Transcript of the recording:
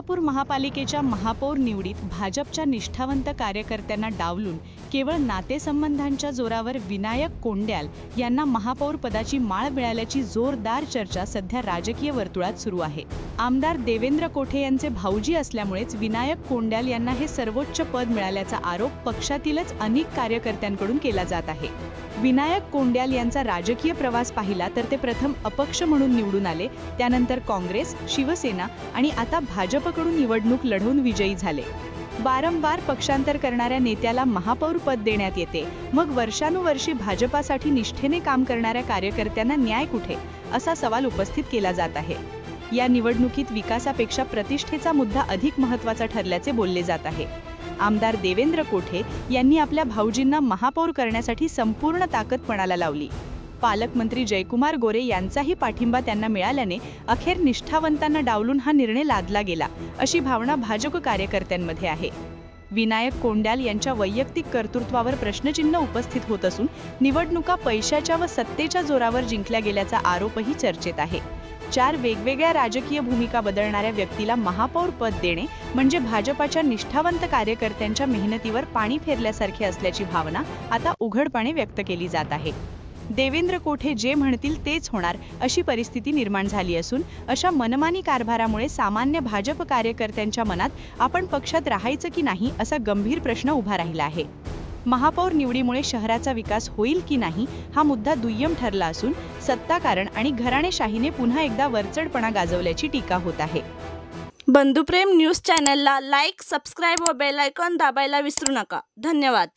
सोलापूर महापालिकेच्या महापौर निवडीत भाजपच्या निष्ठावंत कार्यकर्त्यांना डावलून केवळ नातेसंबंधांच्या जोरावर विनायक कोंड्याल यांना महापौर पदाची माळ मिळाल्याची जोरदार चर्चा सध्या राजकीय वर्तुळात सुरू आहे. आमदार देवेंद्र कोठे यांचे भाऊजी असल्यामुळेच विनायक कोंड्याल यांना हे सर्वोच्च पद मिळाल्याचा आरोप पक्षातीलच अनेक कार्यकर्त्यांकडून केला जात आहे. विनायक कोंड्याल यांचा राजकीय प्रवास पाहिला तर ते प्रथम अपक्ष म्हणून निवडून आले त्यानंतर काँग्रेस शिवसेना आणि आता भाजपकडून निवडणूक लढवून विजयी झाले. वारंवार पक्षांतर करणाऱ्या नेत्याला महापौर पद देण्यात येते. मग वर्षानुवर्षी भाजपासाठी निष्ठेने काम करणाऱ्या कार्यकर्त्यांना न्याय कुठे? असा सवाल उपस्थित केला जात आहे. या निवडणुकीत विकासापेक्षा प्रतिष्ठेचा मुद्दा अधिक महत्त्वाचा ठरल्याचे बोलले जात आहे. आमदार देवेंद्र कोठे यांनी आपल्या भाऊजींना महापौर करण्यासाठी संपूर्ण ताकद पणाला लावली. पालकमंत्री जयकुमार गोरे यांचाही पाठिंबा त्यांना मिळाल्याने अखेर निष्ठावंतांना डावलून हा निर्णय लादला गेला अशी भावना भाजप कार्यकर्त्यांमध्ये आहे. विनायक कोंड्याल यांच्या वैयक्तिक कर्तृत्वावर प्रश्नचिन्ह उपस्थित होत असून निवडणुका पैशाच्या व सत्तेच्या जोरावर जिंकल्या गेल्याचा आरोपही चर्चेत आहे. चार वेगवेगळ्या राजकीय भूमिका बदलणाऱ्या व्यक्तीला महापौर पद देणे म्हणजे भाजपाच्या निष्ठावंत कार्यकर्त्यांच्या मेहनतीवर पाणी फेरल्यासारखे असल्याची भावना आता उघडपणे व्यक्त केली जात आहे. देवेंद्र कोठे जे म्हणतील तेच होणार अशी परिस्थिती निर्माण झाली असून अशा मनमानी कारभारामुळे सामान्य भाजप कार्यकर्त्यांच्या मनात आपण पक्षात राहायचं की नाही असा गंभीर प्रश्न उभा राहिला आहे. महापौर निवडीमुळे शहराचा विकास होईल की नाही हा मुद्दा दुय्यम ठरला असून सत्ताकारण आणि घराणेशाहीने पुन्हा एकदा वरचढपणा गाजवल्याची टीका होत आहे. बंधुप्रेम न्यूज चॅनलला लाईक सबस्क्राईब व बेल आयकॉन दाबायला विसरू नका. धन्यवाद.